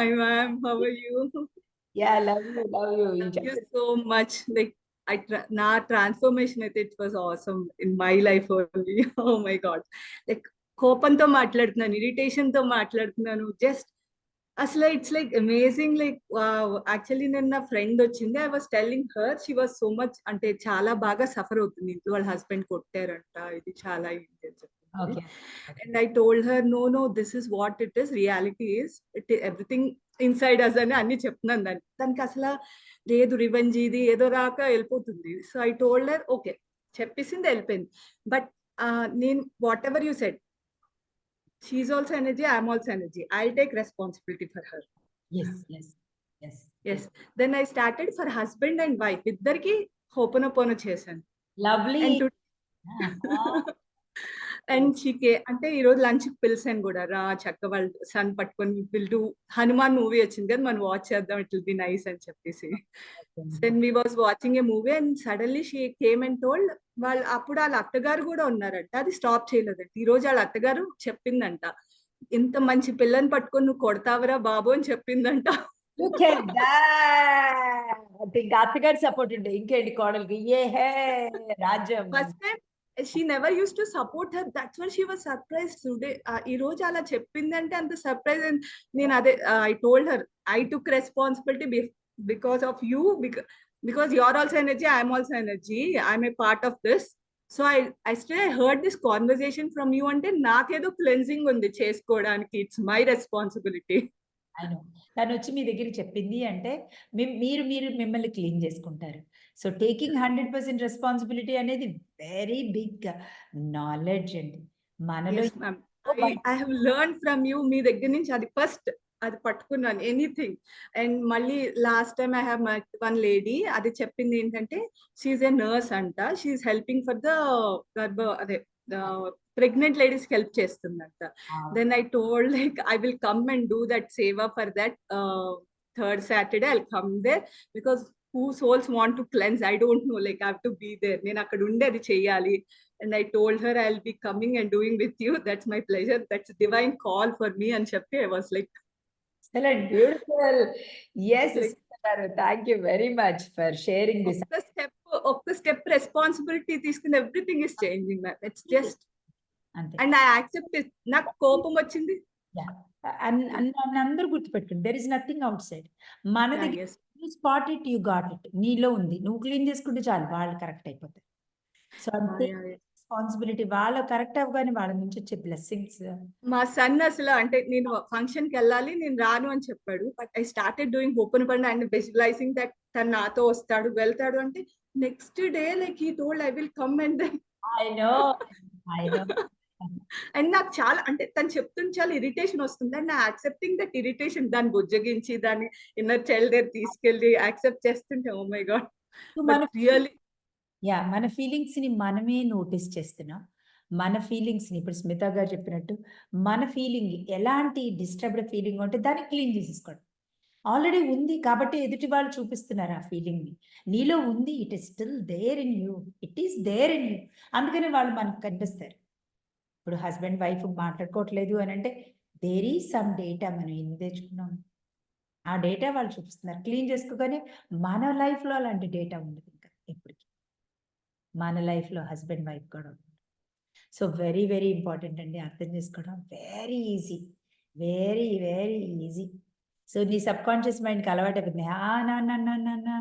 Hi, ma'am. How are you? Ya love you love you Thank you so much. Like, I tra- నా transformation అయితే it was awesome in my life only oh my god like కోపంతో మాట్లాడుతున్నాను irritation తో మాట్లాడుతున్నాను just అసలు it's like amazing like actually నేను నా friend వచ్చింది. I was telling her she was so much అంటే చాలా బాగా సఫర్ అవుతుంది. ఇంట్లో వాళ్ళ హస్బెండ్ కొట్టారంట. ఇది చాలా అని చెప్పింది and I told her, no, no, this is what it is. Reality is it, everything inside us అని అన్ని చెప్తున్నాను దాన్ని దానికి అసలు లేదు రివెంజ్ ఇది ఏదో రాక వెళ్ళిపోతుంది. So I told her okay చెప్పేసింది వెళ్ళిపోయింది. బట్ నేను whatever you set she also energy I'm also energy I take responsibility for her S S S S then I started for husband and wife ఇద్దరికి హోపనపోన చేశాను lovely And to- and షీకే అంటే ఈ రోజు lunch పిలిచాను కూడా రా చక్క వాళ్ళ సన్ పట్టుకొని విల్ డూ హనుమాన్ మూవీ వచ్చింది కదా మనం వాచ్ చేద్దాం ఇట్ విల్ బి నైస్ అని చెప్పేసి. Then we was watching a movie and suddenly she came and told వాళ్ళు అప్పుడు వాళ్ళ అత్తగారు కూడా ఉన్నారంట. అది స్టాప్ చేయలేదంట. ఈ రోజు వాళ్ళ అత్తగారు చెప్పిందంట. ఇంత మంచి పిల్లని పట్టుకొని నువ్వు కొడతావరా బాబు అని చెప్పిందంట. అత్తగారి సపోర్ట్ ఉండే. ఇంకేంటి కోడలికి? ఏ హే రాజ్యం. First time she never use to support her that's one she was surprise today ఈ రోజు అలా చెప్పింది అంటే అంత సర్ప్రైజ్ నేను అదే I told her I took responsibility because of you because your also energy I'm also energy I'm a part of this so I I stay heard this conversation from you అంటే నాకేదో cleansing ఉంది చేసుకోవడానికి. It's my responsibility అవును తను వచ్చి మీ దగ్గర చెప్పింది అంటే మీరు మీరు మిమ్మల్ని క్లీన్ చేసుకుంటారు. So taking hundred percent responsibility అనేది వెరీ బిగ్ నాలెడ్జ్ అండి. మనలో I have learned from you. మీ దగ్గర నుంచి అది ఫస్ట్ అది పట్టుకున్నాను. ఎనీథింగ్ అండ్ మళ్ళీ last time I have one lady అది చెప్పింది ఏంటంటే షీఈ్ ఎ నర్స్ అంట. షీఈ్ హెల్పింగ్ ఫర్ ద గర్భ అదే ప్రెగ్నెంట్ లేడీస్ హెల్ప్ చేస్తుందంట. Then I told like I will come and do that సేవా for that third Saturday I come there because who souls want to cleanse I don't know like have to be there నేను అక్కడ ఉండి అది చెయ్యాలి and I told her I'll be coming and doing with you. That's my pleasure. That's a divine call for me. And Shakti, I was like, beautiful yes thank you very much for sharing this step, ఒక్క step responsibility తీసుకుని everything is changing, ma'am. It's just, అంతే and I accept it. నాకు కోపం వచ్చింది. అన్- అన్- అన్- అందరూ గుర్తుపెట్టుకోండి there is nothing outside మన దగ్గర. You spot it you got it నీలో ఉంది. నువ్వు క్లీన్ చేసుకుంటే చాలు వాళ్ళు కరెక్ట్ అయిపోతారు. సో అంతే. రెస్పాన్సిబిలిటీ వాళ్ళు కరెక్ట్ అవ్వగానే వాళ్ళ నుంచి వచ్చే బ్లెస్సింగ్స్ మా సన్ అసలు అంటే నేను ఫంక్షన్కి వెళ్ళాలి నేను రాను అని చెప్పాడు. But I started doing open pond and visualising that తను నాతో వస్తాడు వెళ్తాడు అంటే next day like he told I will come and I know I know and నాకు చాలా అంటే తను చెప్తుంటే చాలా ఇరిటేషన్ వస్తుంది. అండ్ నా యాక్సెప్టింగ్ దట్ ఇరిటేషన్ దాన్ని బుజ్జగించి దాన్ని ఇన్నర్ చైల్డ్ దగ్గర తీసుకెళ్ళి యాక్సెప్ట్ చేస్తుంటే ఓ మై గాడ్ మన రియల్లీ యా మన ఫీలింగ్స్ని మనమే నోటీస్ చేస్తున్నాం. మన ఫీలింగ్స్ని ఇప్పుడు స్మిత గారు చెప్పినట్టు మన ఫీలింగ్ ఎలాంటి డిస్టర్బ్డ్ ఫీలింగ్ ఉంటే దాన్ని క్లీన్ చేసేసుకోండి ఆల్రెడీ ఉంది కాబట్టి ఎదుటి వాళ్ళు చూపిస్తున్నారు ఆ ఫీలింగ్ని. నీలో ఉంది it is still there in you it is there in you అందుకని వాళ్ళు మనకు కనిపిస్తారు. ఇప్పుడు హస్బెండ్ వైఫ్ మాట్లాడుకోవట్లేదు అని అంటే దేర్ ఈ సమ్ డేటా మనం ఎన్ని తెచ్చుకున్నాం? ఆ డేటా వాళ్ళు చూపిస్తున్నారు. క్లీన్ చేసుకోగానే మన లైఫ్లో లో అలాంటి డేటా ఉండదు ఇంకా ఎప్పటికీ. మన లైఫ్లో హస్బెండ్ వైఫ్ కూడా ఉంటుంది సో వెరీ వెరీ ఇంపార్టెంట్ అండి. అర్థం చేసుకోవడం very easy very very easy so నీ సబ్ కాన్షియస్ మైండ్కి అలవాటు అయిపోతుంది ఆ నా నా నా నా నా.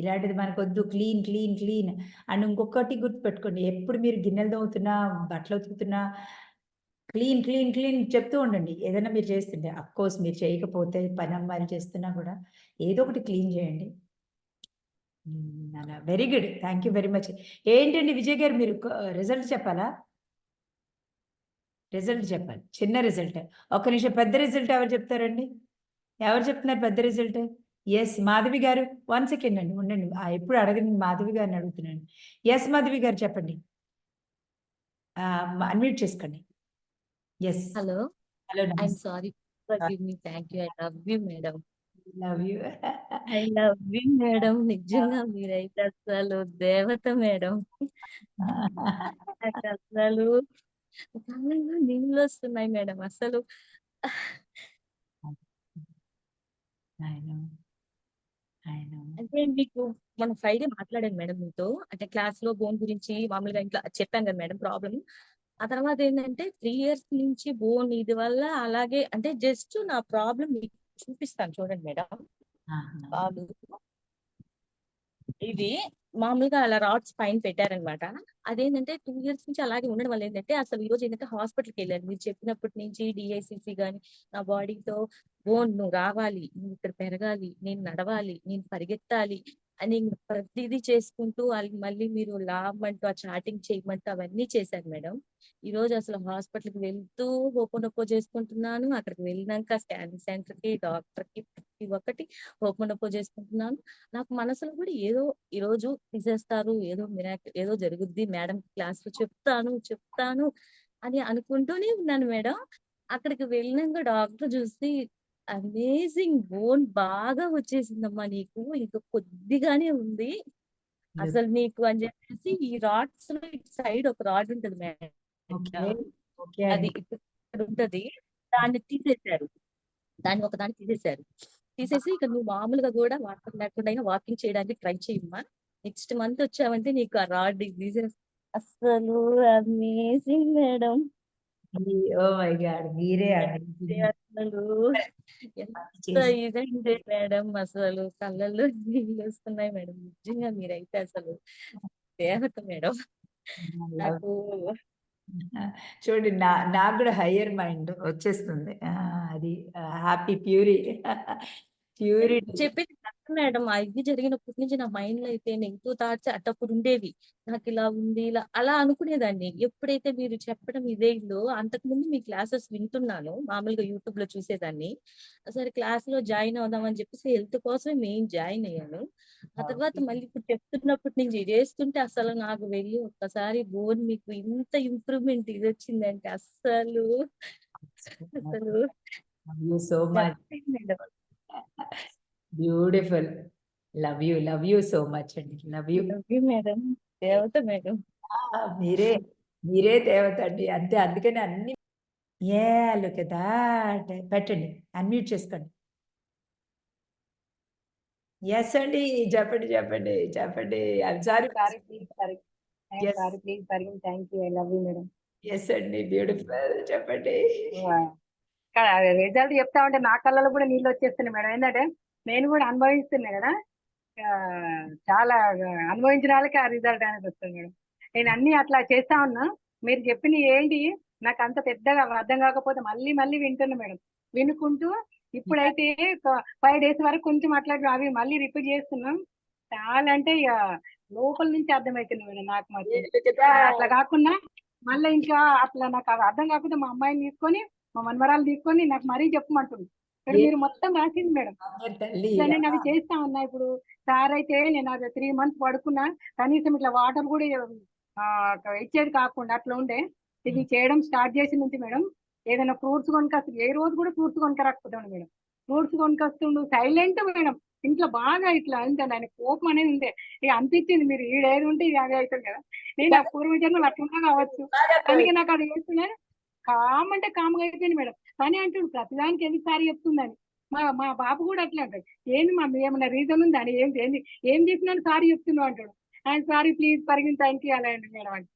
ఇలాంటిది మనకు వద్దు క్లీన్ క్లీన్ క్లీన్ అండ్ ఇంకొకటి గుర్తుపెట్టుకోండి. ఎప్పుడు మీరు గిన్నెలు తవ్వుతున్నా బట్టలు ఉతుకుతున్నా క్లీన్ క్లీన్ క్లీన్ చెప్తూ ఉండండి. ఏదైనా మీరు చేస్తుంటే అఫ్కోర్స్ మీరు చేయకపోతే పని అమ్మాయిలు చేస్తున్నా కూడా ఏదో ఒకటి క్లీన్ చేయండి. అలా. Very good thank you very much ఏంటండి విజయ్ గారు మీరు రిజల్ట్ చెప్పాలా? రిజల్ట్ చెప్పాలి. చిన్న రిజల్ట్ ఒక్క నిమిషం. పెద్ద రిజల్ట్ ఎవరు చెప్తారండి? ఎవరు చెప్తున్నారు పెద్ద రిజల్ట్ ఎస్ మాధవి గారు వన్ సెకండ్ అండి ఉండండి. ఎప్పుడు అడగండి మాధవి గారిని అడుగుతున్నాను. ఎస్ మాధవి గారు చెప్పండి. అన్మ్యూట్ చేసుకోండి. Yes hello hello I'm sorry thank you I love you madam love you I love you madam నిజంగా మీరైతే అసలు దేవత మేడం అసలు నీళ్ళు వస్తున్నాయి మేడం అసలు. అంటే మీకు మొన్న ఫ్రైడే మాట్లాడాను మేడం మీతో. అంటే క్లాస్‌లో బోన్ గురించి మామూలుగా ఇంట్లో చెప్పాను కదా మేడం ప్రాబ్లమ్. ఆ తర్వాత ఏంటంటే 3 ఇయర్స్ నుంచి బోన్ ఇది వల్ల అలాగే అంటే జస్ట్ నా ప్రాబ్లమ్ మీకు చూపిస్తాను చూడండి మేడం. ఇది మామూలుగా అలా రాడ్స్ పైన పెట్టారనమాట. అదేంటంటే టూ ఇయర్స్ నుంచి అలాగే ఉండడం వల్ల ఏంటంటే అసలు ఈరోజు ఏంటంటే హాస్పిటల్‌కెళ్ళాను. మీరు చెప్పినప్పటి నుంచి డిఐసిసి కానీ నా బాడీతో బోన్ నువ్వు రావాలి, నువ్వు ఇక్కడ పెరగాలి, నేను నడవాలి, నేను పరిగెత్తాలి అని ప్రతిదీ చేసుకుంటూ వాళ్ళకి మళ్ళీ మీరు లాగమంటూ ఆ చాటింగ్ చేయమంటూ అవన్నీ చేశాను మేడం. ఈ రోజు అసలు హాస్పిటల్‌కి వెళ్తూ హోపనొప్పో చేసుకుంటున్నాను. అక్కడికి వెళ్ళినాక స్కానింగ్ డాక్టర్కి ప్రతి ఒక్కటి హోపనొప్పో చేసుకుంటున్నాను. నాకు మనసులో కూడా ఏదో ఈ రోజు తీసేస్తారు, ఏదో మిరాక్ ఏదో జరుగుద్ది మేడం క్లాస్లో చెప్తాను, చెప్తాను అని అనుకుంటూనే ఉన్నాను మేడం. అక్కడికి వెళ్ళినాక డాక్టర్ చూసి అమేజింగ్ బోన్ బాగా వచ్చేసిందమ్మా నీకు. ఇంకా కొద్దిగానే ఉంది. అసలు నీకు అని చెప్పేసి ఈ రాడ్స్‌లో ఇటు సైడ్ ఒక రాడ్ ఉంటది మేడం. అది. ఇక్కడ ఉంటది. దాన్ని తీసేశారు. దాన్ని ఒకదాన్ని తీసేశారు. తీసేసి ఇక నువ్వు మామూలుగా కూడా వాటర్ లేకుండా అయినా వాకింగ్ చేయడానికి ట్రై చేయమ్మా. నెక్స్ట్ మంత్ వచ్చావంటే నీకు ఆ రాడ్ తీసేసి అస్సలు amazing madam. Oh my god! మీరే అమేజింగ్. అసలు ఎంత ఇదంటే మేడం అసలు కళ్ళల్లో నీళ్ళొస్తున్నాయి మేడం. నిజంగా మీరైతే అసలు దేవత మేడం. నాకు చూడండి నా నాకు కూడా హయ్యర్ మైండ్ వచ్చేస్తుంది. అది హ్యాపీ ప్యూరి ప్యూరిటీ. చెప్పింది మేడం. ఆ ఇది జరిగినప్పటి నుంచి నా మైండ్‌లో అయితే నెగెటివ్ థాట్స్ అటప్పుడు ఉండేవి. నాకిలా ఉంది ఇలా అలా అనుకునేదాన్ని. ఎప్పుడైతే మీరు చెప్పడం ఇదయిందో అంతకుముందు మీ క్లాసెస్ వింటున్నాను. మామూలుగా యూట్యూబ్‌లో చూసేదాన్ని. సరే క్లాస్‌లో జాయిన్ అవుదాం అని చెప్పేసి హెల్త్ కోసమే మెయిన్ జాయిన్ అయ్యాను. ఆ తర్వాత. మళ్ళీ ఇప్పుడు చెప్తున్నప్పటి నుంచి చేస్తుంటే అసలు నాకు వెళ్ళి ఒక్కసారి బోన్ మీకు ఇంత ఇంప్రూవ్‌మెంట్ ఇదొచ్చిందంటే అస్సలు అసలు so much. Beautiful. Love you. Love you so much అండి. Love you. Love you madam. దేవత మేడం. ఆ! మీరే మీరే దేవత అండి. అంతే అందుకని అన్ని యాహ్! Look thought. పెట్టండి. అన్‌మ్యూట్ చేసుకోండి. యెస్ అండి. చెప్పండి. చెప్పండి. చెప్పండి. I'm sorry sorry please. Thank you. I love you madam. Yes అండి. బ్యూటిఫుల్. చెప్పండి. రిజల్ట్ చెప్తా ఉంటే నా కళ్ళలో కూడా నీళ్ళు వచ్చేస్తున్నాయి మేడం. ఏందంటే నేను కూడా అనుభవిస్తున్నా కదా! చాలా అనుభవించిన వాళ్ళకి ఆ రిజల్ట్ అనేది వస్తుంది మేడం. నేను అన్నీ అట్లా చేస్తా ఉన్నా. మీరు చెప్పినయి ఏంటి నాకు అంత పెద్దగా అర్థం కాకపోతే మళ్ళీ మళ్ళీ వింటున్నా మేడం. వినుకుంటూ ఇప్పుడైతే 5 డేస్ వరకు కొంచెం అట్లా అవి మళ్ళీ రిపీట్ చేస్తున్నాం. చాలా అంటే ఇగ లోపల నుంచి అర్థమైతుంది మేడం నాకు మాత్రం. ఆహ్, అట్లా. కాకుండా మళ్ళా ఇంకా అట్లా నాకు అర్థం కాకపోతే మా అమ్మాయిని తీసుకొని, మా మనవరాలు తీసుకొని నాకు మరీ చెప్పమంటుంది. ఇక్కడ మీరు మొత్తం రాసింది మేడం. నేను! అవి చేస్తా ఉన్నా. ఇప్పుడు సార్ అయితే నేను అది 3 మంత్స్ పడుకున్నా. కనీసం ఇట్లా వాటర్ కూడా ఇచ్చేది కాకుండా అట్లా ఉండే. ఇది. చేయడం స్టార్ట్ చేసిన నుంచి మేడం ఏదైనా ఫ్రూట్స్ కొనుకొస్తే ఏ రోజు కూడా ఫ్రూట్స్ కొనుక్కరాకపోతుండు మేడం. ఫ్రూట్స్ కొనుకొస్తుండు. Silent madam. ఇంట్లో బాగా ఇట్లా అంటే ఆయన కోపం అనేది ఉండే. ఇక అనిపించింది మీరు ఈడేది ఉంటే ఇది అదే అయితది కదా! నేను ఆ పూర్వ జన్మలో అట్లున్నా కావచ్చు. అందుకే. నాకు అది చేస్తున్నా కామ్ అంటే కామ్‌గా అయిపోయింది మేడం. కానీ అంటుండు ప్రతిదానికి ఎందుకు సారీ చెప్తుందని. మా మా బాబు కూడా అట్లే అంటాడు. ఏంది మమ్మీ ఏమన్నా రీజన్ ఉందా అని ఏంటి ఏంది ఏం చేసినా సారీ చెప్తున్నావు అంటాడు. ఆయన సారీ ప్లీజ్ యూ అలా అంటాడు మేడం అని.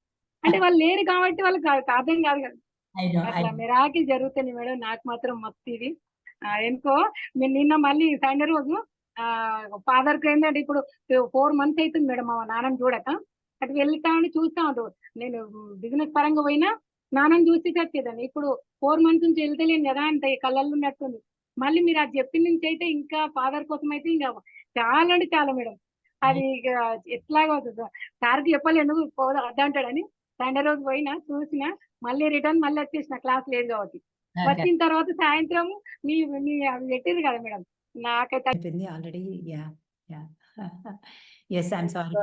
అంటే వాళ్ళు లేరు కాబట్టి వాళ్ళకి అర్థం కాదు కదా! అట్లా నో. మిరాకిల్ జరుగుతుంది మేడం. నాకు మాత్రం మస్తు ఇది. ఎందుకో నేను నిన్న మళ్ళీ సండే రోజు ఆహ్, ఫాదర్‌కి ఏంటంటే ఇప్పుడు 4 మంత్స్ అయితుంది మేడం మా నాన్నని చూడక. అటు వెళ్తా ఉండి చూస్తా ఉండు. నేను బిజినెస్ పరంగా పోయినా నాన్నని చూసి చచ్చేదాన్ని. ఇప్పుడు 4 మంత్స్ నుంచి వెళ్తలేను కదా! అంత కళ్ళల్లో ఉన్నట్టుంది. మళ్ళీ మీరు అది చెప్పిన నుంచి అయితే ఇంకా ఫాదర్ కోసం అయితే ఇంక చాలా అంటే చాలా మేడం. అది ఇక ఎట్లాగో సార్‌కి చెప్పలేను పోదా వద్దంటాడని. సండే రోజు పోయినా, చూసినా, మళ్ళీ రిటర్న్ మళ్ళీ వచ్చేసిన క్లాస్ లేదు కాబట్టి. వచ్చిన తర్వాత సాయంత్రం మీ మీ అవి పెట్టిర్రు కదా మేడం. నాకైతే అయిపోయింది already. Yeah! Yeah! Yes. I'm sorry.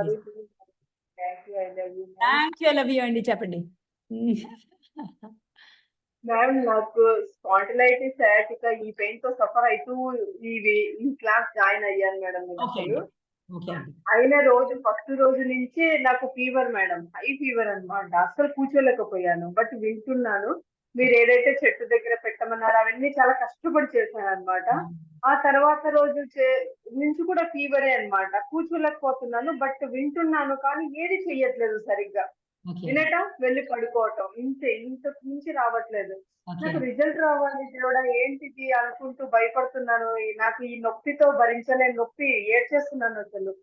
Thank you. I you you. Love you అండి. చెప్పండి. మ్యామ్ నాకు స్పాండిలైటిస్ సయాటికా ఈ పెయిన్‌తో సఫర్ అయితూ ఇవి ఈ క్లాస్ జాయిన్ అయ్యాను మేడం. అయిన రోజు ఫస్ట్ రోజు నుంచే నాకు ఫీవర్ మేడం. హై ఫీవర్ అన్నమాట. అస్సలు కూర్చోలేకపోయాను. బట్ వింటున్నాను. మీరు ఏదైతే చెట్టు దగ్గర పెట్టమన్నారో అవన్నీ చాలా కష్టపడి చేశానన్నమాట. హ్మ్. ఆ తర్వాత రోజు నుంచి కూడా ఫీవరే అన్నమాట కూర్చోలేకపోతున్నాను బట్ వింటున్నాను కానీ ఏది చెయ్యట్లేదు సరిగ్గా వినటం వెళ్ళి పడుకోవటం. ఇంతే ఇంత మించి రావట్లేదు. నాకు రిజల్ట్ రావాలి దేవుడా ఏంటిది అనుకుంటూ భయపడుతున్నాను. నాకు ఈ నొప్పితో భరించలేని నొప్పి ఏడ్చేస్తున్నాను అసలు.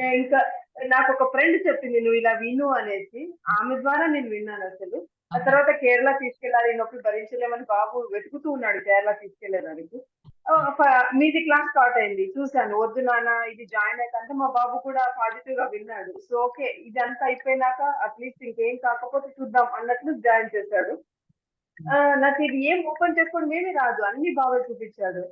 ఇంకా నాకు ఒక ఫ్రెండ్ చెప్పింది నువ్వు ఇలా విను అనేసి. ఆమె ద్వారా నేను విన్నాను అసలు. ఆ. తర్వాత కేరళ తీసుకెళ్ళాలి నొప్పి భరించలేమని బాబు వెతుకుతూ ఉన్నాడు కేరళ ఫ- మీది క్లాస్ స్టార్ట్ అయింది. చూశాను. వద్దు నాన్న ఇది జాయిన్ అయితే మా బాబు కూడా పాజిటివ్గా విన్నాడు. సో ఓకే ఇదంతా అయిపోయినాక అట్లీస్ట్ ఇంకేం కాకపోతే చూద్దాం అన్నట్లు జాయిన్ చేశాడు. నాకు ఇది ఏం ఓపెన్ చేసుకోవడం ఏమీ రాదు. అన్ని బాగా చూపించాడు.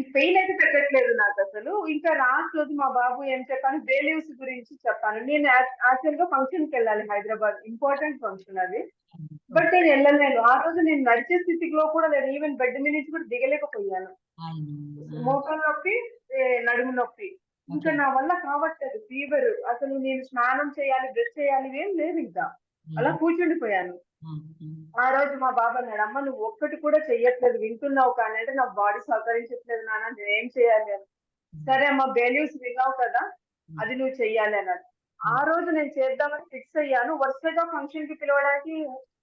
ఈ పెయిన్ అయితే పెట్టట్లేదు నాకు అసలు. ఇంకా లాస్ట్ రోజు మా బాబు ఏం చెప్పాను? బేలీవ్స్ గురించి చెప్పాను. నేను యాక్చువల్గా ఫంక్షన్కి వెళ్ళాలి హైదరాబాద్. ఇంపార్టెంట్ ఫంక్షన్ అది. బట్ నేను వెళ్ళలేను. ఆ రోజు నేను నడిచే స్థితిలో కూడా లేదు. ఈవెన్ బెడ్ మీద నుంచి కూడా దిగలేకపోయాను. ఆయన మోకాలు నొప్పి నడుము నొప్పి. ఇంకా నా వల్ల కావట్లేదు. ఫీవర్ అసలు నేను స్నానం చేయాలి బ్రష్ చేయాలి ఏం లేదు ఇంకా. అలా కూర్చుండిపోయాను. ఆ రోజు మా బాబా అన్నాడు అమ్మ నువ్వు ఒక్కటి కూడా చెయ్యట్లేదు వింటున్నావు కానీ అంటే నా బాడీ సహకరించట్లేదు నాన్న నేను ఏం చేయాలి? అని. సరే అమ్మ బెలీవ్స్ విన్నావు కదా అది నువ్వు చెయ్యాలి అన్నాడు. ఆ రోజు నేను చేద్దామని ఫిక్స్ అయ్యాను. వరుసగా ఫంక్షన్కి పిలవడానికి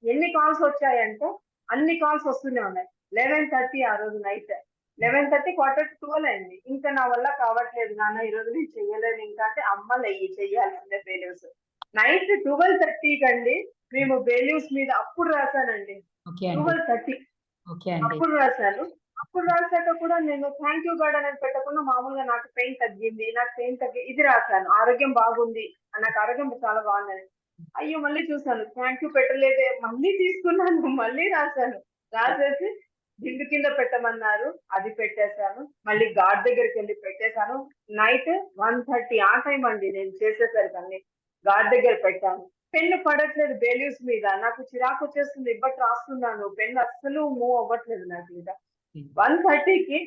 ఎన్ని కాల్స్ వచ్చాయంటే అన్ని కాల్స్ వస్తూనే ఉన్నాయి. లెవెన్ థర్టీ ఆ రోజు night eleven thirty quarter twelve అయింది. ఇంకా నా వల్ల కావట్లేదు నాన్న ఈ రోజు నేను చెయ్యలేను. ఇంకా అంటే అమ్మ లెయ్యి చెయ్యాల్సిందే బెలీవ్స్ నైట్ ట్వెల్వ్ థర్టీ కండి మేము బెలీవ్స్ మీద అప్పుడు రాశానండి. అండి. Twelve thirty. అండి. అప్పుడు రాశాను. అప్పుడు రాశాక కూడా నేను థ్యాంక్ యూ గాడ్ అనేది పెట్టకుండా మామూలుగా నాకు పెయిన్ తగ్గింది నాకు పెయిన్ తగ్గి ఇది రాశాను. ఆరోగ్యం బాగుంది. నాకు ఆరోగ్యం చాలా బాగుంది అయ్యో మళ్ళీ చూసాను థ్యాంక్ యూ పెట్టలేదే. మళ్ళీ తీసుకున్నాను. మళ్ళీ రాశాను. రాసేసి దిండు కింద పెట్టమన్నారు. అది పెట్టేశాను. మళ్ళీ గాడ్ దగ్గరికి వెళ్ళి పెట్టేశాను. నైట్ వన్ థర్టీ ఆ టైం అండి నేను చేసేసరికి అన్ని. గాడ్ దగ్గర పెట్టాను. పెన్ను పడట్లేదు బెలీవ్స్ మీద. నాకు చిరాకు వచ్చేస్తుంది ఇబ్బట్ రాస్తున్నాను. పెన్ను అస్సలు మూవ్ అవ్వట్లేదు నాకు ఇంకా వన్ థర్టీకి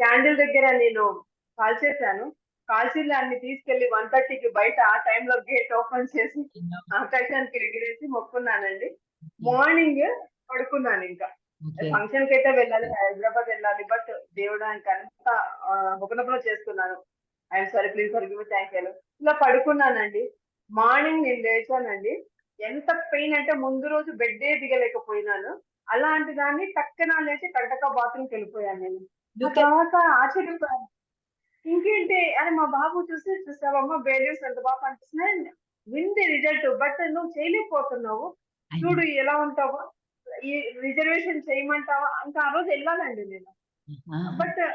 క్యాండిల్ దగ్గర నేను కాల్ చేశాను. కాల్చీలు అన్ని తీసుకెళ్ళి వన్ థర్టీకి బయట ఆ టైంలో గేట్ ఓపెన్ చేసి ఆకాశానికి ఎగిరేసి మొక్కున్నానండి. మార్నింగ్ పడుకున్నాను ఇంకా. ఫంక్షన్కి అయితే వెళ్ళాలి హైదరాబాద్ వెళ్ళాలి బట్ దేవుడు ఆయనకి అంత హుకనపులో చేసుకున్నాను. I'm sorry please forgive thank you. ఇలా పడుకున్నానండి. మార్నింగ్ నేను లేచానండి. ఎంత పెయిన్ అంటే ముందు రోజు బెడ్డే దిగలేకపోయినాను. అలాంటి దాన్ని టక్కన లేచి కడక బాత్రూమ్కి వెళ్ళిపోయాను నేను. తర్వాత ఆశ్చర్యపోయాను. ఇంకేంటి? అని మా బాబు చూసి చూసావమ్మా బేలీవ్స్ ఎంత బాగా కనిపిస్తున్నాయి వింది రిజల్ట్ బట్ నువ్వు చేయలేకపోతున్నావు. చూడు ఎలా ఉంటావో ఈ రిజర్వేషన్ చేయమంటావా? ఇంకా ఆ రోజు వెళ్ళాలండి నేను. బట్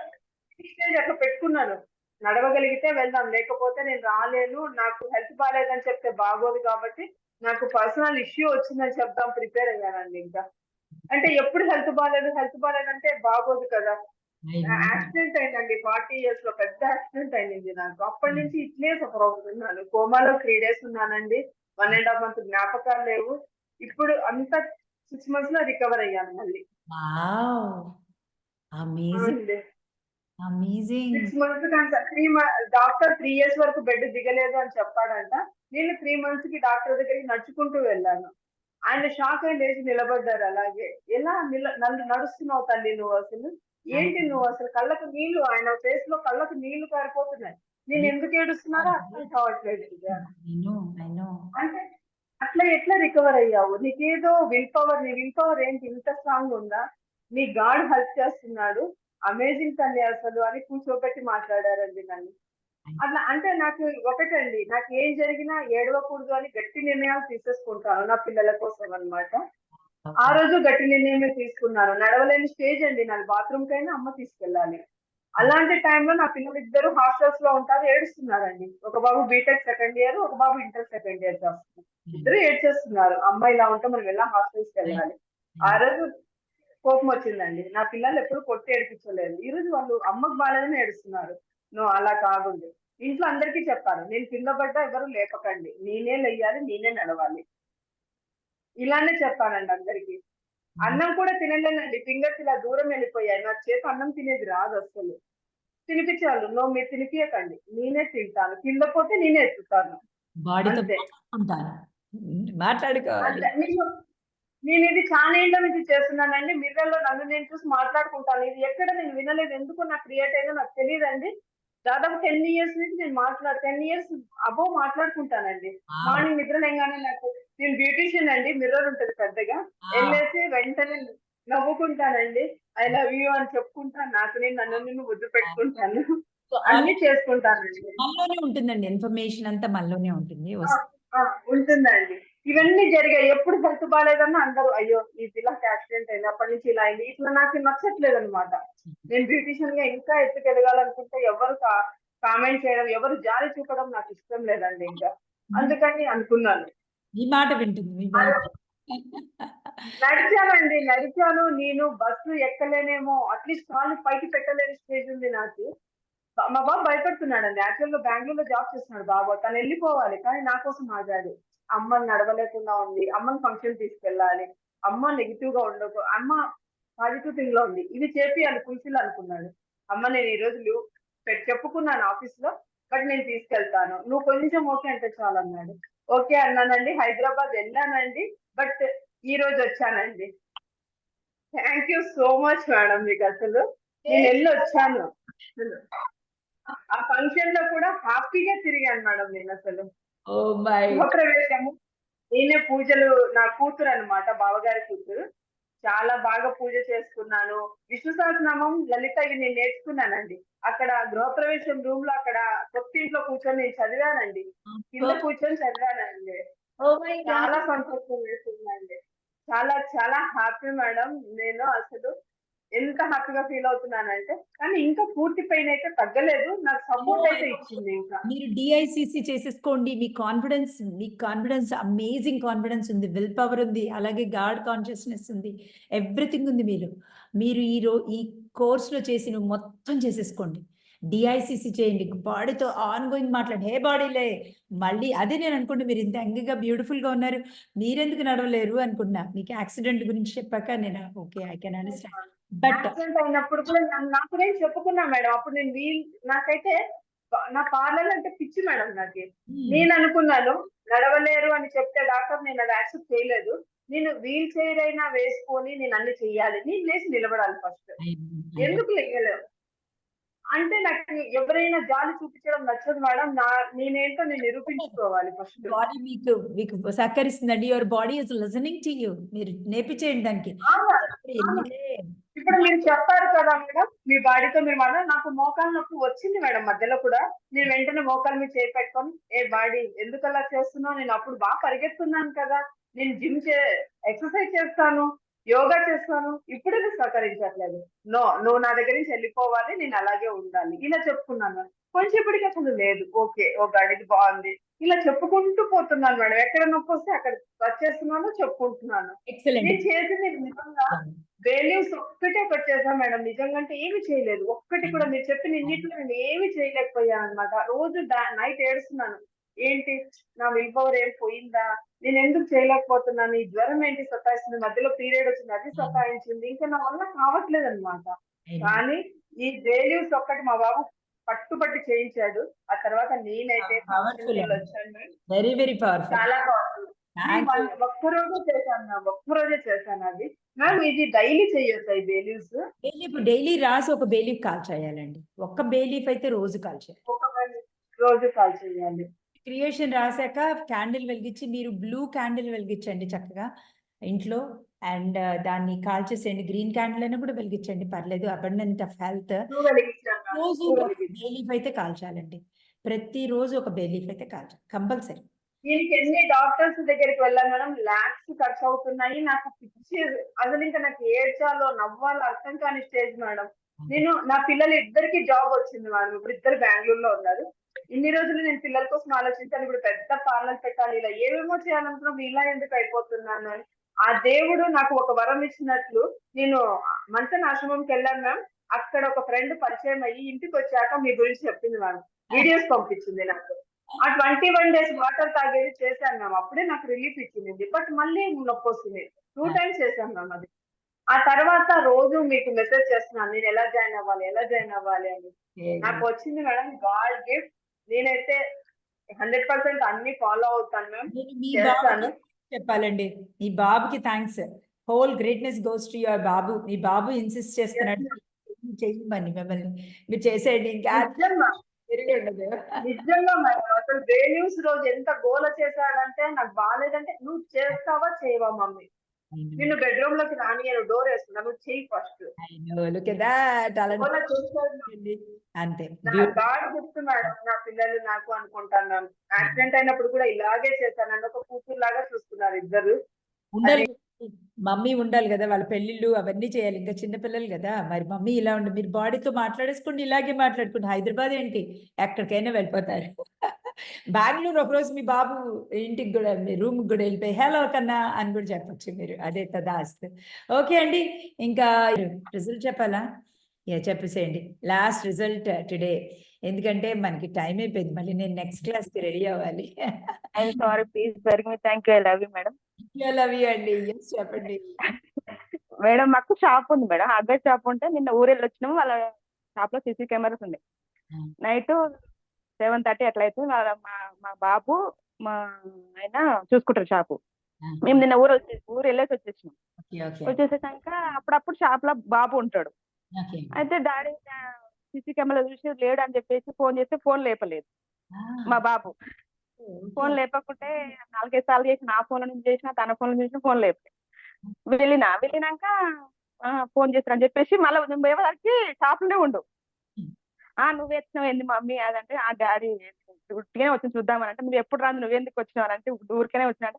స్టేజ్ అట్లా పెట్టుకున్నాను నడవగలిగితే వెళ్దాం. లేకపోతే నేను రాలేను నాకు హెల్త్ బాగాలేదని చెప్తే బాగోదు కాబట్టి నాకు పర్సనల్ ఇష్యూ వచ్చిందని చెప్దాం ప్రిపేర్ అయ్యానండి ఇంకా. అంటే ఎప్పుడు హెల్త్ బాగాలేదు హెల్త్ బాగాలేదంటే బాగోదు కదా. యాక్సిడెంట్ అయిందండి ఫార్టీ ఇయర్స్లో పెద్ద యాక్సిడెంట్ అయింది నాకు. అప్పటి నుంచి ఇట్లే సఫర్ అవుతున్నాను. కోమాలో త్రీ డేస్ ఉన్నానండి. వన్ అండ్ హాఫ్ మంత్ జ్ఞాపకాలు లేవు. ఇప్పుడు అంతా సిక్స్ మంత్స్లో రికవర్ అయ్యాను మళ్ళీ. Wow. Amazing. సిక్స్ మంత్స్ కంటే త్రీ డాక్టర్ త్రీ ఇయర్స్ వరకు బెడ్ దిగలేదు అని చెప్పాడంట. నేను త్రీ మంత్స్కి డాక్టర్ దగ్గరికి నడుచుకుంటూ వెళ్ళాను. ఆయన షాక్ అయి లేచి నిలబడ్డారు అలాగే. ఎలా నిల నన్ను నడుస్తున్నావు తల్లి నువ్వు అసలు? ఏంటి నువ్వు అసలు కళ్ళకు నీళ్ళు ఆయన ఫేస్లో కళ్ళకు నీళ్ళు కారిపోతున్నాయి. నేను ఎందుకు ఏడుస్తున్నారో అర్థం కావట్లేదు know. అంటే అట్లా ఎట్లా రికవర్ అయ్యావు? నీకేదో విల్ పవర్ నీ విల్ పవర్ ఏంటి? ఇంత స్ట్రాంగ్ ఉందా? నీ గాడ్ హెల్ప్ చేస్తున్నాడు. అమేజింగ్ తల్లి అసలు అని కూర్చోబెట్టి మాట్లాడారండి నన్ను. అట్లా అంటే నాకు ఒకటండి నాకు ఏం జరిగినా ఏడవకూడదు అని గట్టి నిర్ణయాలు తీసేసుకుంటాను నా పిల్లల కోసం అన్నమాట. ఆ రోజు గట్టి నిర్ణయమే తీసుకున్నాను. నడవలేని స్టేజ్ అండి నాకు బాత్రూమ్ కైనా అమ్మ తీసుకెళ్ళాలి. అలాంటి టైంలో నా పిల్లలు ఇద్దరు హాస్టల్స్లో ఉంటారు ఏడుస్తున్నారండి. ఒక బాబు బీటెక్ సెకండ్ ఇయర్ ఒక బాబు ఇంటర్ సెకండ్ ఇయర్ చేస్తున్నారు ఇద్దరు ఏడ్చేస్తున్నారు. అమ్మ ఇలా ఉంటే మనం ఎలా హాస్టల్స్కి వెళ్ళాలి? ఆ రోజు కోపం వచ్చిందండి. నా పిల్లలు ఎప్పుడు కొట్టి ఏడిపించలేదు ఈ రోజు వాళ్ళు అమ్మకు బాగాలేదని ఏడుస్తున్నారు. నువ్వు అలా కాకుండా ఇంట్లో అందరికీ చెప్పాను నేను కింద పడ్డా ఎవరు లేపకండి. నేనే లెయ్యాలి నేనే నడవాలి. ఇలానే చెప్పానండి అందరికి. అన్నం కూడా తినలేనండి. ఫింగర్స్ ఇలా దూరం వెళ్ళిపోయాయి. నా చేతి అన్నం తినేది రాదు అసలు తినిపించాలి నో మీరు తినిపించకండి నేనే తింటాను. కింద పోతే నేనే ఎత్తుతాను. మాట్లాడుకోవాలి. నేను ఇది చాలా ఏళ్ళ నుంచి చేస్తున్నానండి. మిర్రర్లో నన్ను నేను చూసి మాట్లాడుకుంటాను. ఇది ఎక్కడ నేను వినలేదు. ఎందుకు నాకు క్రియేట్ అయిందో నాకు తెలియదండి దాదాపు టెన్ ఇయర్స్ నుంచి నేను మాట్లాడు టెన్ ఇయర్స్ అబో మాట్లాడుకుంటానండి. మార్నింగ్ నిద్ర లేగానే నాకు నేను బ్యూటిషియన్ అండి. మిర్రర్ ఉంటది పెద్దగా. వెళ్ళేసి వెంటనే నవ్వుకుంటానండి. ఐ లవ్ యూ అని చెప్పుకుంటాను నాకు నేను నన్ను నేను ముద్దు పెట్టుకుంటాను. అన్ని చేసుకుంటానండి. మనలోనే ఉంటుందండి ఇన్ఫర్మేషన్ అంతా మనలోనే ఉంటుంది. ఉంటుందండి. ఇవన్నీ జరిగాయి. ఎప్పుడు హెల్త్ బాగాలేదన్నా అందరూ అయ్యో ఈ పిల్లకి యాక్సిడెంట్ అయింది అప్పటి నుంచి ఇలా అయింది. ఇట్లా నాకు నచ్చట్లేదు అనమాట నేను బ్యూటిషియన్గా ఇంకా ఎత్తుకెదగాలనుకుంటే ఎవరు కామెంట్ చేయడం ఎవరు జాలి చూపడం నాకు ఇష్టం లేదండి ఇంకా. అందుకని అనుకున్నాను. మీ మాట వింటుంది నడిచానండి నడిచాను. నేను బస్సు ఎక్కలేనేమో అట్లీస్ట్ కాళ్ళు పైకి పెట్టలేని స్టేజ్ ఉంది నాకు. మా బాబు భయపడుతున్నాడండి. యాక్చువల్గా బెంగళూరు లో జాబ్ చేస్తున్నాడు బాబు. తను వెళ్ళిపోవాలి కానీ నా కోసం ఆగాడు. అమ్మ నడవలేకుండా ఉంది. అమ్మని ఫంక్షన్ తీసుకెళ్ళాలి. అమ్మ నెగిటివ్గా ఉండకు అమ్మ పాజిటివ్ థింగ్లో ఉంది. ఇది అని ఫుల్ఫిల్ అనుకున్నాడు. అమ్మ నేను ఈ రోజు లీవ్ చెప్పుకున్నాను ఆఫీస్లో బట్ నేను తీసుకెళ్తాను. నువ్వు కొంచెం ఓకే అంటే చాలు అన్నాడు ఓకే అన్నానండి. హైదరాబాద్ వెళ్ళానండి. బట్ ఈ రోజు వచ్చానండి. Thank you so much madam మీకు అసలు. నేను వెళ్ళి వచ్చాను. ఆ ఫంక్షన్లో కూడా హ్యాపీగా తిరిగాను మేడం నేను అసలు. ఓ మై గృహప్రవేశము. నేనే పూజలు నా కూతురు అన్నమాట బావగారి కూతురు. చాలా బాగా పూజ చేసుకున్నాను. విష్ణు సహస్రనామం లలిత ఇవి నేను నేర్చుకున్నానండి. అక్కడ గృహప్రవేశం రూమ్లో అక్కడ కొత్త ఇంట్లో కూర్చొని నేను చదివానండి. కింద కూర్చొని చదివానండి. చాలా సంతోషం వేసిందండి చాలా చాలా హ్యాపీ మేడం. నేను అసలు ఎంత హ్యాపీగా ఫీల్ అవుతున్నానంటే కానీ ఇంకా పూర్తి పెయిన్ అయితే తగ్గలేదు. నాకు సపోర్ట్ అయితే ఇచ్చింది ఇంకా. మీరు డిఐసిసి చేసేసుకోండి. మీ కాన్ఫిడెన్స్ మీ కాన్ఫిడెన్స్ అమేజింగ్ కాన్ఫిడెన్స్ ఉంది. విల్ పవర్ ఉంది. అలాగే గాడ్ కాన్షియస్నెస్ ఉంది. ఎవ్రీథింగ్ ఉంది మీరు మీరు ఈ రో ఈ కోర్సులో చేసి నువ్వు మొత్తం చేసేసుకోండి. డిఐసిసి చేయండి. బాడీతో ఆన్ గోయింగ్ మాట్లాడి. హే బాడీలే మళ్ళీ అదే నేను అనుకుంటే మీరు ఇంత యంగ్గా బ్యూటిఫుల్గా ఉన్నారు. మీరెందుకు నడవలేరు అనుకున్నా మీకు యాక్సిడెంట్ గురించి చెప్పాక నేను okay I can understand but అయినప్పుడు కూడా నాకు నేను చెప్పుకున్నా మేడం. అప్పుడు నేను వీల్ నాకైతే నా పార్లర్ అంటే పిచ్చి మేడం నాకు. నేను అనుకున్నాను నడవలేరు అని చెప్తే డాక్టర్ నేను అది యాక్సెప్ట్ చేయలేదు. నేను వీల్ చైర్ అయినా వేసుకొని నేను అన్ని చెయ్యాలి. నేను లేచి నిలబడాలి ఫస్ట్. ఎందుకు లేయలేవు? అంటే నాకు ఎవరైనా జాలి చూపించడం నచ్చదు మేడం. నా నేనేంటో నేను నిరూపించుకోవాలి ఫస్ట్. బాడీ మీకు మీకు సహకరిస్తుందండి. Your body is listening to you. మీరు నేర్పించేయండి దానికి. ఇప్పుడు మీరు చెప్పారు కదా మేడం మీ బాడీతో మీరు మాట నాకు మోకాలు నొప్పి వచ్చింది మేడం మధ్యలో కూడా. నేను వెంటనే మోకాలు మీద చేయి పెట్టుకొని ఏ బాడీ ఎందుకు అలా చేస్తున్నావు? నేను అప్పుడు బాగా పరిగెత్తున్నాను కదా. నేను జిమ్ చే ఎక్సర్సైజ్ చేస్తాను యోగా చేస్తాను. ఇప్పుడు ఇది సహకరించట్లేదు. నో నువ్వు నా దగ్గర నుంచి వెళ్ళిపోవాలి నేను అలాగే ఉండాలి. ఇలా చెప్పుకున్నాను కొంచెం ఇప్పటికి అసలు లేదు. ఓకే ఓ ఇది బాగుంది. ఇలా చెప్పుకుంటూ పోతున్నాను మేడం. ఎక్కడ నొప్పి వస్తే అక్కడ టచ్ చేస్తున్నాను చెప్పుకుంటున్నాను. ఎక్సలెంట్ నేను చేసింది నిజంగా వేల్యూస్ ఒక్కటే ఒకటి చేశాను మేడం. నిజంగా అంటే ఏమి చేయలేదు. ఒక్కటి కూడా మీరు చెప్పిన ఇన్నిట్లో నేను ఏమి చేయలేకపోయాను అనమాట రోజు నైట్ ఏడుస్తున్నాను. ఏంటి? నా విల్ పవర్ ఏం పోయిందా? నేను ఎందుకు చేయలేకపోతున్నాను? ఈ జ్వరం ఏంటి సతాయిస్తుంది? మధ్యలో పీరియడ్ వచ్చింది అది సతాయించింది. ఇంకా నా వల్ల కావట్లేదు అనమాట కానీ ఈ వేల్యూస్ ఒక్కటి మా బాబు పట్టుబట్టి చేయించాడు. ఆ తర్వాత నేనైతే పవర్ఫుల్ చాలా బాగుంది ఒక్కరోజే చేశాను మ్యామ్ ఒక్కరోజే చేశాను అది. మ్యామ్ ఇది డైలీ చేయొచ్చు ఈ వేల్యూస్ బేలీఫ్ డైలీ రాసి ఒక బేలీఫ్ కాల్ చేయాలండి. ఒక్క బేలీఫ్ అయితే రోజు కాల్ చేయాలి. ఒక రోజు కాల్ చేయాలి. క్రియేషన్ రాశాక క్యాండిల్ వెలిగించి మీరు బ్లూ క్యాండిల్ వెలిగించండి చక్కగా ఇంట్లో. అండ్ దాన్ని కాల్ చేసేయండి. గ్రీన్ క్యాండిల్ అయినా కూడా వెలిగించండి పర్లేదు. Abundant of health. రోజు. బేలీఫ్ అయితే కాల్చాలండి ప్రతిరోజు ఒక బేలీఫ్ అయితే కాల్చాలి కంపల్సరీ. దీనికి ఎన్ని డాక్టర్స్ దగ్గరికి వెళ్ళాను మేడం? ల్యాక్స్ ఖర్చు అవుతున్నాయి. నాకు పిచ్చి అసలు ఇంకా నాకు ఏడ్చాలో నవ్వాలో అర్థం కాని స్టేజ్ మేడం. నేను నా పిల్లలు ఇద్దరికి జాబ్ వచ్చింది మేడం. ఇప్పుడు ఇద్దరు బెంగళూరులో ఉన్నారు. ఇన్ని రోజులు నేను పిల్లల కోసం ఆలోచించాను. ఇప్పుడు పెద్ద పార్లర్ పెట్టాలి. ఇలా ఏమేమో చేయాలనుకున్నప్పుడు ఇలా ఎందుకు అయిపోతున్నాను అని ఆ దేవుడు నాకు ఒక వరం ఇచ్చినట్లు నేను మంచన్ ఆశ్రమంకి వెళ్ళాను మ్యామ్ అక్కడ ఒక ఫ్రెండ్ పరిచయం అయ్యి ఇంటికి వచ్చాక మీ గురించి చెప్పింది మేడం. వీడియోస్ పంపించింది నాకు. ఆ ట్వంటీ వన్ డేస్ వాటర్ తాగేది చేశాను మ్యామ్. అప్పుడే నాకు రిలీఫ్ ఇచ్చింది. బట్ మళ్ళీ నొప్పి వస్తుంది. టూ టైమ్స్ చేశాను మ్యామ్ అది. ఆ తర్వాత రోజు మీకు మెసేజ్ చేస్తున్నాను. నేను ఎలా జాయిన్ అవ్వాలి? ఎలా జాయిన్ అవ్వాలి అని. నాకు వచ్చింది మేడం గాడ్ గిఫ్ట్. నేనైతే హండ్రెడ్ పర్సెంట్ అన్ని ఫాలో అవుతాను మ్యామ్. చెప్పాలండి. మీ బాబుకి thanks whole greatness goes to your బాబు. మీ బాబు ఇన్సిస్ట్ చేస్తున్నాడు. చేయమని మిమ్మల్ని. మీరు చేసేయండి. ఇంకా నిజంగా అసలు డే న్యూస్ రోజు ఎంత గోల చేశాడంటే నాకు బాగాలేదంటే నువ్వు చేస్తావా చేయవా మమ్మీ? నిన్ను బెడ్రూమ్లోకి రానియను డోర్ వేస్తున్నా నువ్వు చెయ్యి ఫస్ట్ అంతే. గాడ్ మేడం నా పిల్లలు నాకు అనుకుంటాను యాక్సిడెంట్ అయినప్పుడు కూడా ఇలాగే చేశాను. నన్ను ఒక కూతురు లాగా చూస్తున్నారు ఇద్దరు. మమ్మీ ఉండాలి కదా వాళ్ళ పెళ్ళిళ్ళు అవన్నీ చేయాలి. ఇంకా చిన్నపిల్లలు కదా మరి మమ్మీ ఇలా ఉండి మీరు బాడీతో మాట్లాడేసుకోండి ఇలాగే మాట్లాడుకోండి. హైదరాబాద్ ఏంటి? ఎక్కడికైనా వెళ్ళిపోతారు. బెంగళూరు ఒకరోజు మీ బాబు ఇంటికి కూడా మీ రూమ్కి కూడా వెళ్ళిపోయి హలో కన్నా అని కూడా చెప్పచ్చు మీరు. అదే తదాస్తు. ఓకే అండి ఇంకా రిజల్ట్ చెప్పాలా? చెప్పేసేయండి. లాస్ట్ రిజల్ట్ టుడే ఎందుకంటే మనకి టైం అయిపోయింది. మళ్ళీ నేను నెక్స్ట్ క్లాస్కి రెడీ అవ్వాలి. I'm sorry please thank you I love you madam love you అండి. ఎస్ చెప్పండి. మేడం మాకు షాప్ ఉంది మేడం అగ్గర్ షాప్ ఉంటే నిన్న ఊరెళ్ళి వచ్చినాము. వాళ్ళ షాప్లో సీసీ కెమెరాస్ ఉన్నాయి. నైట్ సెవెన్ థర్టీ అట్లా అయితే వాళ్ళ మా మా బాబు మా ఆయన చూసుకుంటారు షాపు మేము నిన్న ఊరు వచ్చే ఊరు వెళ్ళేసి వచ్చేసినాం వచ్చేసాక అప్పుడప్పుడు షాప్లో బాబు ఉంటాడు. అయితే డాడీ సీసీ కెమెరా చూసి లేడు అని చెప్పేసి ఫోన్ చేస్తే ఫోన్ లేపలేదు. మా బాబు. ఫోన్ లేపకుంటే నాలుగైదు సార్లు చేసి నా ఫోన్ నుంచి చేసిన తన ఫోన్ నుంచి చేసిన ఫోన్ లేపలే వెళ్ళినా వెళ్ళినాక ఫోన్ చేస్తాను చెప్పేసి మళ్ళీ నువ్వు షాప్లోనే ఉండు. ఆ నువ్వు వచ్చినావు ఏంది మమ్మీ? అదంటే ఆ డాడీ ఉట్టిగానే వచ్చి చూద్దామని అంటే నువ్వు ఎప్పుడు రాదు నువ్వు ఎందుకు వచ్చినావు? అంటే ఊరికనే వచ్చినా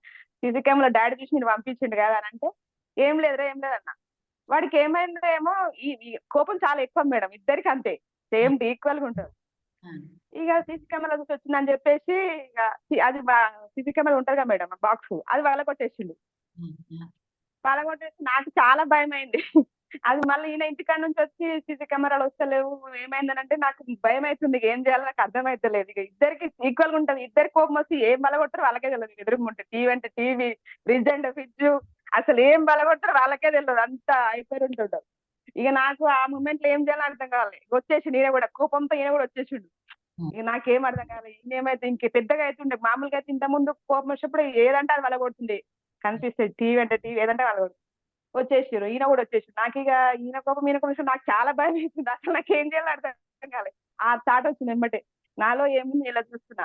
సీసీ కెమెరా డాడీ చూసి నేను పంపించిండు కదా అని అంటే ఏం లేదురా ఏం లేదన్న. వాడికి ఏమైందో ఏమో ఈ కోపం చాలా ఎక్కువ మేడం ఇద్దరికి అంతే సేమ్ ఈక్వల్గా ఉంటుంది ఇక సీసీ కెమెరా చూసి వచ్చిందని చెప్పేసి అది సీసీ కెమెరా ఉంటుంది కదా మేడం బాక్స్ అది వాళ్ళ కొట్టేసిండు వాళ్ళ కొట్టేసి నాకు చాలా భయం అయింది అది మళ్ళీ ఈయన ఇంటికాడ నుంచి వచ్చి సీసీ కెమెరాలు వస్తలేవు ఏమైందని అంటే నాకు భయం అవుతుంది ఏం చేయాలో నాకు అర్థమైతలేదు. ఇక ఇద్దరికి ఈక్వల్గా ఉంటది ఇద్దరి కోపం వచ్చి ఏం బలగొట్టరు వాళ్ళకే తెలియదు ఎదురుగుంటే టీవీ అంటే టీవీ ఫ్రిడ్జ్ అంటే ఫ్రిడ్జ్ అసలు ఏం బలగొట్టరు వాళ్ళకే తెలియదు అంతా అయిపోయి ఉంటుంటారు ఇక నాకు ఆ మూమెంట్లో ఏం చేయాలో అర్థం కావాలి వచ్చేసి ఈయన కూడా కోపంతో ఈయన కూడా వచ్చేసిండు. ఇక నాకేం అర్థం ఈయన ఏమైతే ఇంక పెద్దగా అవుతుండే మామూలుగా అయితే ఇంత ముందు కోపం వచ్చినప్పుడు ఏదంటే అది వలగొడుతుంది కనిపిస్తుంది టీవీ అంటే టీవీ ఏదంటే వలగొడుతుంది వచ్చేసారు ఈయన కూడా వచ్చేసారు నాకు ఇక ఈయన కోపం ఈయన కోపం నాకు చాలా భయం వేసింది. అసలు నాకు ఏం చేయాలో అర్థం కాలేదు ఆ థాట్ వచ్చింది ఎమ్మటే. నాలో ఏముంది ఇలా చూస్తున్నా.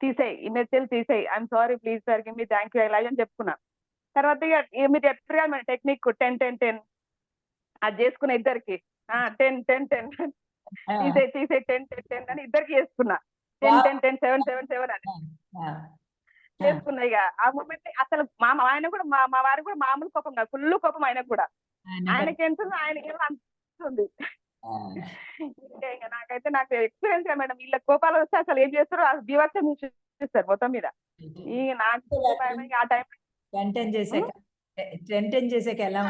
తీసేయి మెసేజ్ తీసేయి. ఐఎమ్ సారీ ప్లీజ్ సార్ మీ థ్యాంక్ యూ ఐ అని చెప్పుకున్నా. తర్వాత ఇక మీరు చెప్పారు కదా మన టెక్నిక్ టెన్ టెన్ టెన్ అది చేసుకున్న ఇద్దరికి. టెన్ టెన్ టెన్ తీసే తీసే టెన్ టెన్ టెన్ అని ఇద్దరికి చేసుకున్నా. Ten. Ten ten seven seven seven అని. చేసుకున్నా ఇక ఆ మూమెంట్ అసలు మా ఆయన కూడా మా మా వారికి కూడా మామూలు కోపం కాదు. ఫుల్ కోపం ఆయనకు కూడా. ఆయనకి ఎంత ఆయనకి ఏమో అంత ఉంది. ఇంకా ఇంకా నాకైతే నాకు ఎక్స్పీరియన్స్ మేడం వీళ్ళ కోపాలు వస్తే అసలు ఏం చేస్తారో ఆ బీభత్సం చూపిస్తారు మొత్తం మీద. ఈ నాకు ఆ టైం టెన్ చేసాక టెన్ చేసాక ఎలా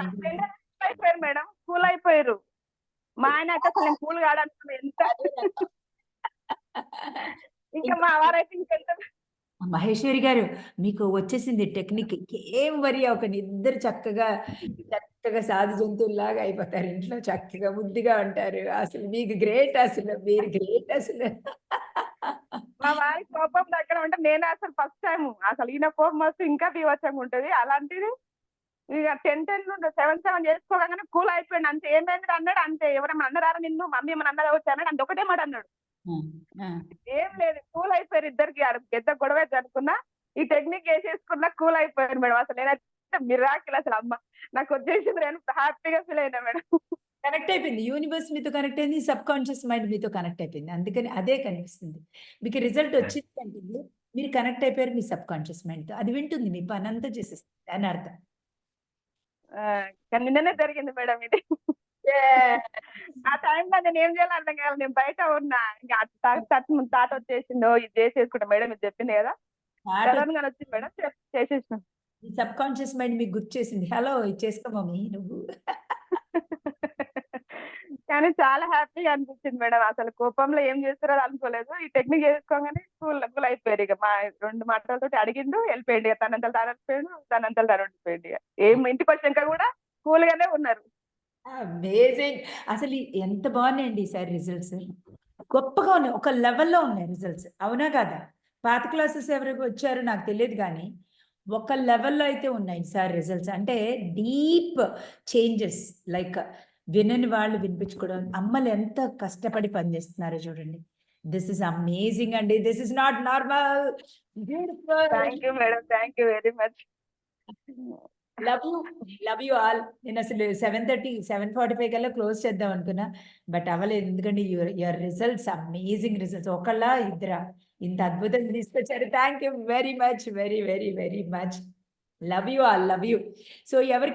అయిపోయారు మేడం. కూల్ అయిపోయారు. మా ఆయన అయితే అసలు నేను కూల్ కాడనుకున్నా ఎంత. ఇంకా మా వారైతే ఇంకెంత. మహేశ్వరి గారు మీకు వచ్చేసింది టెక్నిక్ ఏం వరి ఒక ఇద్దరు చక్కగా చక్కగా సాధు జంతువుల్లాగా అయిపోతారు. ఇంట్లో చక్కగా ముద్దుగా ఉంటారు. అసలు మీకు గ్రేట్ అసలు మీరు గ్రేట్ అసలు. మా వారి కోపం దగ్గర ఉంటే నేనే అసలు ఫస్ట్ టైం అసలు ఈయన కోపం వస్తే ఇంకా బీభత్సంగా ఉంటది. అలాంటిది ఇక టెన్ టెన్ సెవెన్ సెవెన్ చేసుకోగానే కూల్ అయిపోయింది అంతే ఏమైంది అన్నాడు అంతే. ఎవరైనా అన్నారా నిన్ను? మమ్మీ ఏమైనా అన్నదా? వచ్చి అన్నాడు. అంత ఒకటే మాట అన్నాడు. ఏం లేదు కూల్ అయిపోయారు ఇద్దరికి. పెద్ద గొడవ అనుకున్నా ఈ టెక్నిక్ వేసేసుకున్నా కూల్ అయిపోయారు మేడం. అసలు నేనైతే మిరాకిల్ అసలు అమ్మ. నాకు వచ్చేసింది నేను హ్యాపీగా ఫీల్ అయినా మేడం. కనెక్ట్ అయిపోయింది. యూనివర్స్ మీతో కనెక్ట్ అయింది సబ్ కాన్షియస్ మైండ్ మీతో కనెక్ట్ అయిపోయింది. అందుకని అదే కనిపిస్తుంది. మీకు రిజల్ట్ వచ్చింది అంటే మీరు కనెక్ట్ అయిపోయారు మీ సబ్ కాన్షియస్ మైండ్తో. అది వింటుంది మీ పని అంతా చేసేస్తుంది అని అర్థం. నిన్ననే జరిగింది మేడం ఇది. ఆ టైంలో నేను ఏం చేయాలో అర్థం కాదు నేను బయట ఉన్నా. ఇంకా తట్ వచ్చేసిందో ఇది చేసేసుకుంటా. మేడం ఇది చెప్పింది కదా. వచ్చింది మేడం చేసేసిన. సబ్ కాన్షియస్ మైండ్ మీకు గుర్తు చేసింది. హలో ఇది చేసుకో మమ్మీ నువ్వు? కానీ చాలా హ్యాపీగా అనిపించింది మేడం. అసలు కోపంలో ఏం చేస్తారో అనుకోలేదు. ఈ టెక్నిక్ చేసుకోగానే కూల్ కూల్ అయిపోయారు ఇక. మా రెండు మాటలతో అడిగిండు వెళ్ళిపోయింది తనంతలు తాను వెళ్ళిపోయాడు తనంతలు తాను వెళ్ళిపోయింది ఏం ఇంటికి వచ్చాక కూడా కూల్ గానే ఉన్నారు. అమేజింగ్ అసలు ఎంత బాగున్నాయండి ఈసారి రిజల్ట్స్ గొప్పగా ఉన్నాయి. ఒక లెవెల్లో ఉన్నాయి రిజల్ట్స్ అవునా కాదా? పాత క్లాసెస్ ఎవరికి వచ్చారో నాకు తెలియదు కానీ ఒక లెవెల్లో అయితే ఉన్నాయి సార్ రిజల్ట్స్ అంటే డీప్ చేంజెస్ లైక్ వినని వాళ్ళు వినిపించుకోవడం అమ్మలు ఎంత కష్టపడి పనిచేస్తున్నారో చూడండి. దిస్ ఇస్ అమేజింగ్ అండి. This is not normal thank you madam thank you very much love you love you all నేను అసలు seven thirty seven forty five కల్లా క్లోజ్ చేద్దాం అనుకున్నా. బట్ అవ్వలేదు. ఎందుకంటే your your results amazing results ఒకళ్ళ ఇద్దరా? ఇంత అద్భుతంగా తీసుకొచ్చారు. Thank you very much very very very much love you all love you so ఎవరికి